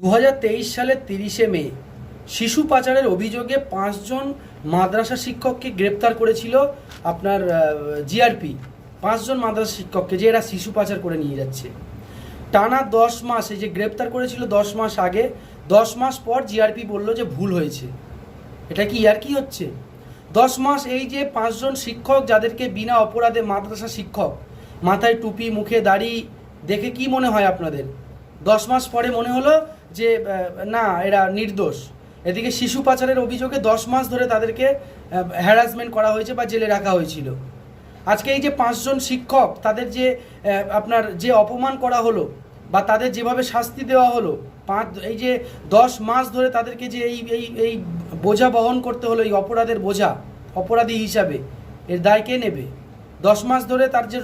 দু হাজার তেইশ সালের তিরিশে মে, শিশু পাচারের অভিযোগে পাঁচজন মাদ্রাসা শিক্ষককে গ্রেপ্তার করেছিল আপনার জিআরপি পাঁচজন মাদ্রাসা শিক্ষককে যে এরা শিশু পাচার করে নিয়ে যাচ্ছে। টানা দশ মাস, এই যে গ্রেপ্তার করেছিল দশ মাস আগে, দশ মাস পর জিআরপি বলল যে ভুল হয়েছে। এটা কি, আর কি হচ্ছে? দশ মাস, এই যে পাঁচজন শিক্ষক যাদেরকে বিনা অপরাধে মাদ্রাসা শিক্ষক মাথায় টুপি, মুখে দাড়ি, দেখে কি মনে হয় আপনাদের? দশ মাস পরে মনে হলো যে না, এরা নির্দোষ। এদিকে শিশু পাচারের অভিযোগে দশ মাস ধরে তাদেরকে হ্যারাসমেন্ট করা হয়েছে বা জেলে রাখা হয়েছিল। আজকে এই যে পাঁচজন শিক্ষক, তাদের যে আপনার যে অপমান করা হলো বা তাদের যেভাবে শাস্তি দেওয়া হলো, পাঁচ, এই যে দশ মাস ধরে তাদেরকে যে এই এই এই বোঝা বহন করতে হলো, এই অপরাধের বোঝা, অপরাধী হিসাবে, এর দায় কে নেবে? দশ মাস ধরে তার যে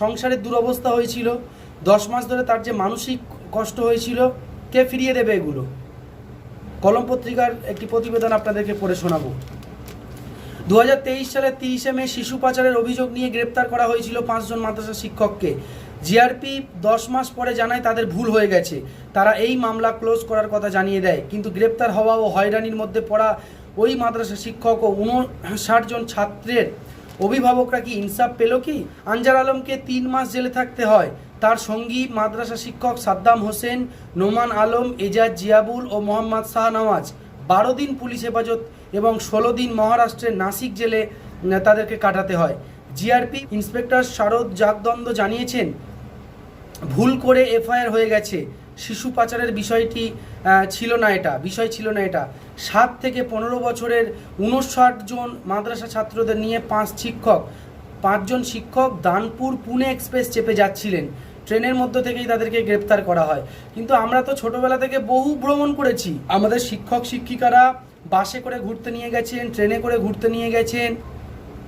সংসারের দুরবস্থা হয়েছিল, দশ মাস ধরে তার যে মানসিক কষ্ট হয়েছিল, কে ফিরিয়ে দেবে এগুলো? কলম পত্রিকার একটি প্রতিবেদন আপনাদেরকে পড়ে শোনাবো। দু হাজার তেইশ সালের তিরিশে মে শিশু পাচারের অভিযোগ নিয়ে গ্রেপ্তার করা হয়েছিল পাঁচজন মাদ্রাসা শিক্ষককে। জিআরপি দশ মাস পরে জানায় তাদের ভুল হয়ে গেছে। তারা এই মামলা ক্লোজ করার কথা জানিয়ে দেয়, কিন্তু গ্রেপ্তার হওয়া ও হয়রানির মধ্যে পড়া ওই মাদ্রাসা শিক্ষক ও উনষাট জন ছাত্রের অভিভাবকরা কি ইনসাফ পেল কি? আনজার আলমকে তিন মাস জেলে থাকতে হয়। তার সঙ্গী মাদ্রাসা শিক্ষক সাদ্দাম হোসেন, নোমান আলম, এজাজ জিয়াবুল ও মোহাম্মদ শাহনওয়াজ বারো দিন পুলিশ হেফাজত এবং ষোলো দিন মহারাষ্ট্রের নাসিক জেলে তাদেরকে কাটাতে হয়। জিআরপি ইন্সপেক্টর শারদ জাগদন্দ জানিয়েছেন, ভুল করে এফআইআর হয়ে গেছে। শিশু পাচারের বিষয়টি ছিল না এটা, বিষয় ছিল না এটা। সাত থেকে পনেরো বছরের উনষাট জন মাদ্রাসা ছাত্রদের নিয়ে পাঁচ শিক্ষক পাঁচজন শিক্ষক দানপুর পুনে এক্সপ্রেস চেপে যাচ্ছিলেন। ট্রেনের মধ্য থেকেই তাদেরকে গ্রেপ্তার করা হয়। কিন্তু আমরা তো ছোটবেলা থেকে বহু ভ্রমণ করেছি। আমাদের শিক্ষক, শিক্ষিকারা বাসে করে ঘুরতে নিয়ে গেছেন, ট্রেনে করে ঘুরতে নিয়ে গেছেন।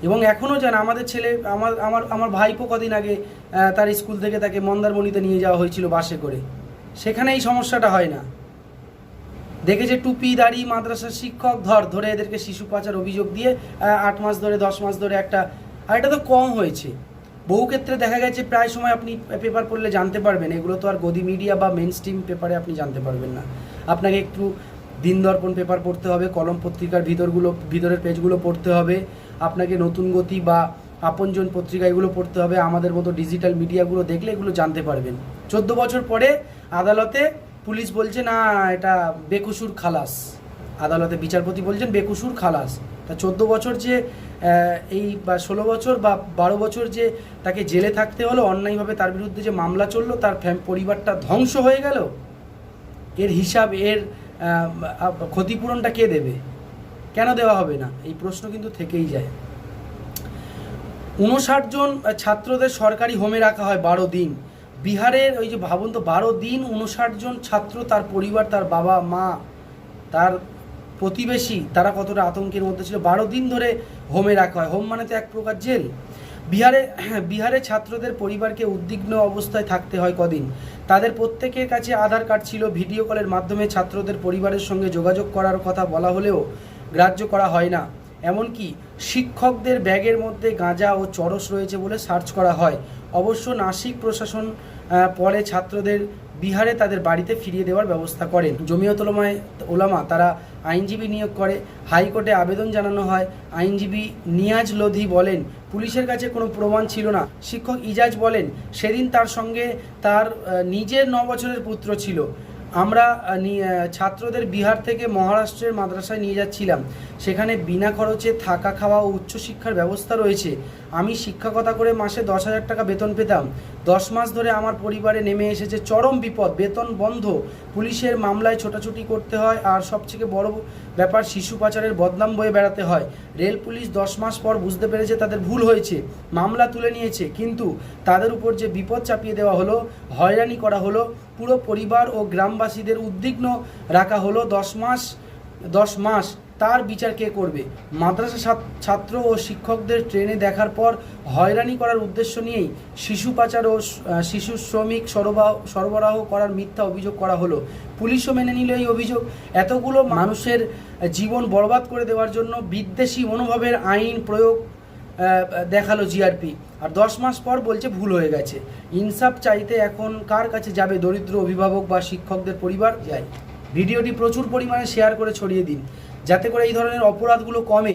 এবং এখনও যান আমাদের ছেলে, আমার আমার আমার ভাইপো কদিন আগে তার স্কুল থেকে তাকে মন্দারমণিতে নিয়ে যাওয়া হয়েছিল বাসে করে। সেখানে এই সমস্যাটা হয় না। দেখেছে টুপি, দাড়ি, মাদ্রাসার শিক্ষক, ধর, ধরে এদেরকে শিশু পাচার অভিযোগ দিয়ে আট মাস ধরে, দশ মাস ধরে একটা আর এটা তো কম হয়েছে। বহু ক্ষেত্রে দেখা গেছে প্রায় সময় আপনি পেপার পড়লে জানতে পারবেন, এগুলো তো আর গদি মিডিয়া বা মেন স্ট্রিম পেপারে আপনি জানতে পারবেন না। আপনাকে একটু দিন দর্পণ পেপার পড়তে হবে, কলম পত্রিকার ভিতরগুলো, ভিতরের পেজগুলো পড়তে হবে, আপনাকে নতুন গতি বা আপনজন পত্রিকা এগুলো পড়তে হবে, আমাদের মতো ডিজিটাল মিডিয়াগুলো দেখলে এগুলো জানতে পারবেন। চোদ্দ বছর পরে আদালতে পুলিশ বলছে, না, এটা বেকসুর খালাস। আদালতে বিচারপতি বলছেন, বেকুসুর খালাস। তা চোদ্দ বছর যে এই বা ষোলো বছর বা বারো বছর যে তাকে জেলে থাকতে হলো, অন্যায়ভাবে তার বিরুদ্ধে যে মামলা চলল, তার পরিবারটা ধ্বংস হয়ে গেল? এর হিসাব, এর ক্ষতিপূরণটা কে দেবে? কেন দেওয়া হবে না? এই প্রশ্ন কিন্তু থেকেই যায়। উনষাট জন ছাত্রদের সরকারি হোমে রাখা হয় বারো দিন। বিহারের ওই যে ভাবুন তো, বারো দিন উনষাট জন ছাত্র তার পরিবার, তার বাবা, মা, তার প্রতিবেশী, তারা কতটা আতঙ্কের মধ্যে ছিল, বারো দিন ধরে হোমে রাখা হয়। হোম মানে তো এক প্রকার জেল। বিহারে বিহারে ছাত্রদের পরিবারকে উদ্বিগ্ন অবস্থায় থাকতে হয় কদিন। তাদের প্রত্যেকের কাছে আধার কার্ড ছিল, ভিডিও কলের মাধ্যমে ছাত্রদের পরিবারের সঙ্গে যোগাযোগ করার কথা বলা হলেও গ্রাহ্য করা হয় না। এমনকি শিক্ষকদের ব্যাগের মধ্যে গাঁজা ও চরস রয়েছে বলে সার্চ করা হয়। অবশ্য নাসিক প্রশাসন পরে ছাত্রদের বিহারে তাদের বাড়িতে ফিরিয়ে দেওয়ার ব্যবস্থা করেন। জমিয়ত ওলামায় ওলামা তারা আইনজীবী নিয়োগ করে। হাইকোর্টে আবেদন জানানো হয়। আইনজীবী নিয়াজ লোধি বলেন, পুলিশের কাছে কোনো প্রমাণ ছিল না। শিক্ষক ইজাজ বলেন, সেদিন তার সঙ্গে তার নিজের ন বছরের পুত্র ছিল। আমরা ছাত্রদের বিহার থেকে মহারাষ্ট্রের মাদ্রাসায় নিয়ে যাচ্ছিলাম। সেখানে বিনা খরচে থাকা খাওয়া ও উচ্চশিক্ষার ব্যবস্থা রয়েছে। আমি শিক্ষকতা করে মাসে দশ হাজার টাকা বেতন পেতাম। দশ মাস ধরে আমার পরিবারে নেমে এসেছে চরম বিপদ। বেতন বন্ধ। পুলিশের মামলায় ছোটাছুটি করতে হয় আর সবথেকে বড় ব্যাপার, শিশু পাচারের বদনাম বয়ে বেড়াতে হয়। রেল পুলিশ দশ মাস পর বুঝতে পেরেছে তাদের ভুল হয়েছে, মামলা তুলে নিয়েছে। কিন্তু তাদের উপর যে বিপদ চাপিয়ে দেওয়া হলো, হয়রানি করা হলো, পুরো পরিবার ও গ্রামবাসীদের উদ্বিগ্ন রাখা হলো। দশ মাস দশ মাস তার বিচার কে করবে? মাদ্রাসা ছাত্র ও শিক্ষকদের ট্রেনে দেখার পর হয়রানি করার উদ্দেশ্য নিয়েই শিশু পাচার ও শিশু শ্রমিক সরবরাহ সরবরাহ করার মিথ্যা অভিযোগ করা হলো। পুলিশও মেনে নিল এই অভিযোগ। এতগুলো মানুষের জীবন বরবাদ করে দেওয়ার জন্য বিদ্বেষী মনোভাবের আইন প্রয়োগ দেখাল জিআরপি আর দশ মাস পর বলছে ভুল হয়ে গেছে। ইনসাফ চাইতে এখন কার কাছে যাবে দরিদ্র অভিভাবক বা শিক্ষকদের পরিবার? যায় ভিডিওটি প্রচুর পরিমাণে শেয়ার করে ছড়িয়ে দিন। যাতে করে এই ধরনের অপরাধগুলো কমে।